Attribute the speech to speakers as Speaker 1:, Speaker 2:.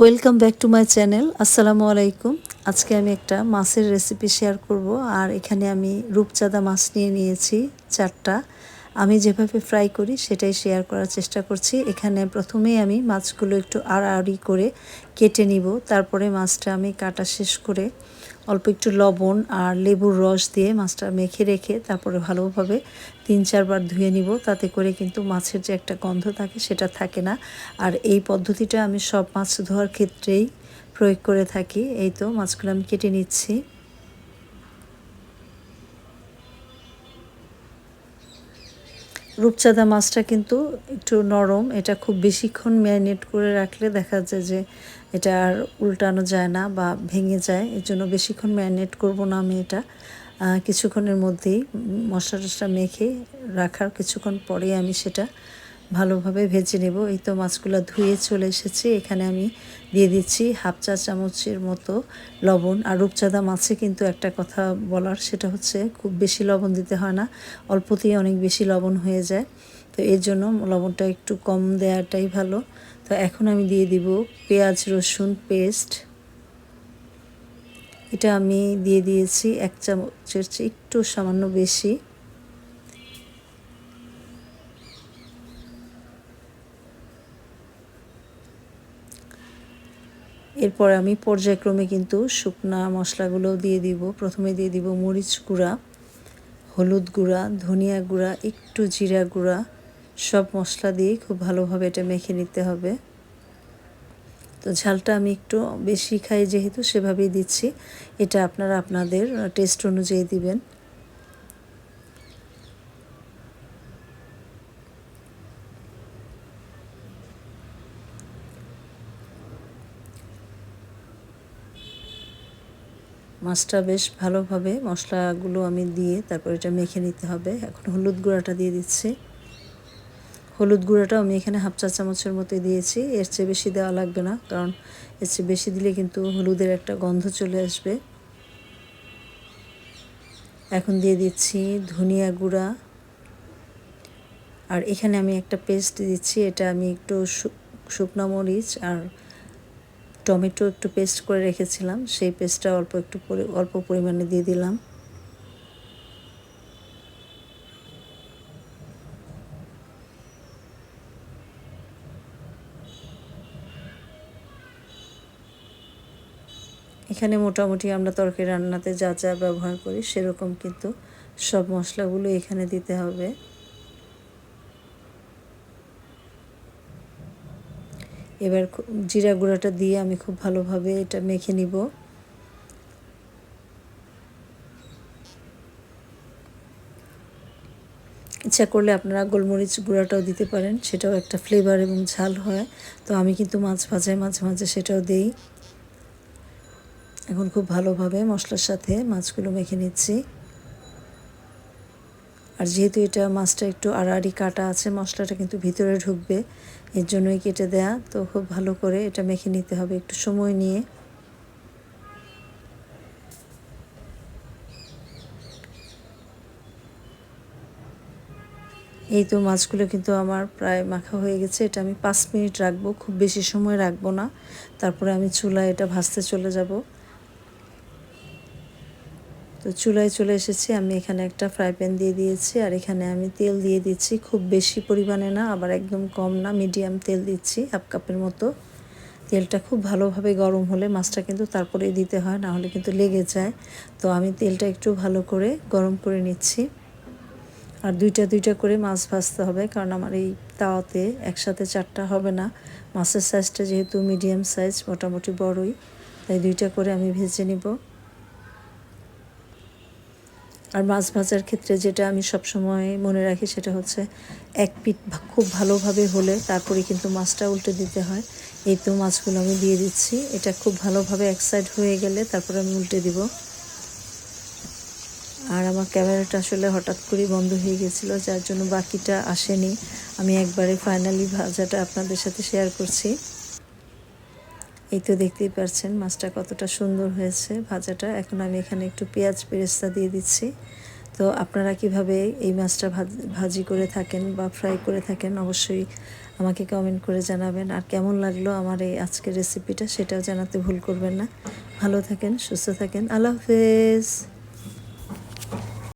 Speaker 1: Welcome back to my channel আসসালামু আলাইকুম আজকে আমি একটা মাছের রেসিপি শেয়ার করব। আর এখানে আমি রূপচাঁদা মাছ নিয়ে নিয়েছি, চারটা। আমি যেভাবে ফ্রাই করি, সেটাই শেয়ার করার চেষ্টা করছি। এখানে প্রথমেই আমি মাছগুলো একটু আড়াআড়ি করে কেটে নিব। তারপরে মাছটা আমি কাটা শেষ করে অল্প একটু লবণ আর লেবুর রস দিয়ে মাছটা মেখে রেখে তারপরে ভালোভাবে তিন চারবার ধুয়ে নিব। তাতে করে কিন্তু মাছের যে একটা গন্ধ থাকে, সেটা থাকে না। আর এই পদ্ধতিটা আমি সব মাছ ধোয়ার ক্ষেত্রেই প্রয়োগ করে থাকি। এই তো মাছগুলো আমি কেটে নিচ্ছি। রূপচাঁদা মাছটা কিন্তু একটু নরম, এটা খুব বেশিক্ষণ ম্যারিনেট করে রাখলে দেখা যায় যে এটা আর উল্টানো যায় না বা ভেঙে যায়, এর জন্য বেশিক্ষণ ম্যারিনেট করব না আমি এটা। কিছুক্ষণের মধ্যেই মশলা টশলা মেখে রাখার কিছুক্ষণ পরেই আমি সেটা ভালোভাবে ভেজে নেব। এই তো মাছগুলো ধুয়ে চলে এসেছি। এখানে আমি দিয়ে দিচ্ছি হাফ চা চামচের মতো লবণ। আর রূপচাঁদা মাছে কিন্তু একটা কথা বলার, সেটা হচ্ছে খুব বেশি লবণ দিতে হয় না, অল্পতেই অনেক বেশি লবণ হয়ে যায়। তো এর জন্য লবণটা একটু কম দেওয়াটাই ভালো। তো এখন আমি দিয়ে দিব পেঁয়াজ, রসুন পেস্ট। এটা আমি দিয়ে দিয়েছি এক চামচের চেয়ে একটু সামান্য বেশি। এরপর আমি পর্যায়ক্রমে কিন্তু শুকনা মশলাগুলোও দিয়ে দিব। প্রথমে দিয়ে দিব মরিচ গুঁড়া, হলুদ গুঁড়া, ধনিয়া গুঁড়া, একটু জিরা গুঁড়া। সব মশলা দিয়ে খুব ভালোভাবে এটা মেখে নিতে হবে। তো ঝালটা আমি একটু বেশি খাই যেহেতু সেভাবেই দিচ্ছি। এটা আপনারা আপনাদের টেস্ট অনুযায়ী দিবেন। মাছটা বেশ ভালোভাবে মশলাগুলো আমি দিয়ে তারপর এটা মেখে নিতে হবে। এখন হলুদ গুঁড়াটা দিয়ে দিচ্ছি। হলুদ গুঁড়াটা আমি এখানে হাফ চা চামচের মতো দিয়েছি। এর চেয়ে বেশি দেওয়া লাগবে না, কারণ এর চেয়ে বেশি দিলে কিন্তু হলুদের একটা গন্ধ চলে আসবে। এখন দিয়ে দিচ্ছি ধনিয়া গুঁড়া। আর এখানে আমি একটা পেস্ট দিচ্ছি, এটা আমি একটু শুকনো মরিচ আর টমেটো একটু পেস্ট করে রেখেছিলাম, সেই পেস্টটা অল্প একটু পরি, অল্প পরিমাণে দিয়ে দিলাম। এখানে মোটামুটি আমরা তরকারি রান্নাতে যা যা ব্যবহার করি সেরকম কিন্তু সব মশলাগুলো এখানে দিতে হবে। এবার জিরা গুঁড়াটা দিয়ে আমি খুব ভালোভাবে এটা মেখে নিব। ইচ্ছা করলে আপনারা গোলমরিচ গুঁড়াটাও দিতে পারেন, সেটাও একটা ফ্লেভার এবং ঝাল হয়। তো আমি কিন্তু মাছ ভাজায় মাঝে মাঝে সেটাও দেই। এখন খুব ভালোভাবে মশলার সাথে মাছগুলো মেখে নিচ্ছি। আর যেহেতু এটা মাছটা একটু আড়াআড়ি কাটা আছে, মশলাটা কিন্তু ভিতরে ঢুকবে, এর জন্যই কেটে দেয়া। তো খুব ভালো করে এটা মেখে নিতে হবে একটু সময় নিয়ে। এই তো মাছগুলো কিন্তু আমার প্রায় মাখা হয়ে গেছে। এটা আমি পাঁচ মিনিট রাখব, খুব বেশি সময় রাখব না। তারপরে আমি চুলায় এটা ভাজতে চলে যাব। তো চুলায় চলে এসেছি। আমি এখানে একটা ফ্রাই প্যান দিয়ে দিয়েছি আর এখানে আমি তেল দিয়ে দিচ্ছি। খুব বেশি পরিমাণে না, আবার একদম কম না মিডিয়াম তেল দিচ্ছি হাফ কাপের মতো। তেলটা খুব ভালোভাবে গরম হলে মাছটা কিন্তু তারপরে দিতে হয়, না হলে কিন্তু লেগে যায়। তো আমি তেলটা একটু ভালো করে গরম করে নিচ্ছি। আর দুইটা দুইটা করে মাছ ভাজতে হবে, কারণ আমার এই তাওয়াতে একসাথে চারটা হবে না। মাছের সাইজটা যেহেতু মিডিয়াম সাইজ মোটামুটি বড়ই, তাই দুইটা করে আমি ভেজে নিব। আর মাছ ভাজার ক্ষেত্রে যেটা আমি সবসময় মনে রাখি সেটা হচ্ছে এক পিঠ খুব ভালোভাবে হলে তারপরে কিন্তু মাছটা উল্টে দিতে হয়। এই তো মাছগুলো আমি দিয়ে দিচ্ছি। এটা খুব ভালোভাবে এক সাইড হয়ে গেলে তারপরে আমি উল্টে দিব। আর আমার ক্যামেরাটা আসলে হঠাৎ করেই বন্ধ হয়ে গেছিল, যার জন্য বাকিটা আসেনি। আমি একবারে ফাইনালি ভাজাটা আপনাদের সাথে শেয়ার করছি। এই তো দেখতেই পারছেন মাছটা কতটা সুন্দর হয়েছে ভাজাটা। এখন আমি এখানে একটু পেঁয়াজ পেরেস্তা দিয়ে দিচ্ছি। তো আপনারা কীভাবে এই মাছটা ভাজ- করে থাকেন বা ফ্রাই করে থাকেন অবশ্যই আমাকে কমেন্ট করে জানাবেন। আর কেমন লাগল আমার এই আজকের রেসিপিটা সেটাও জানাতে ভুল করবেন না। ভালো থাকেন, সুস্থ থাকেন, আল্লাহ হাফেজ।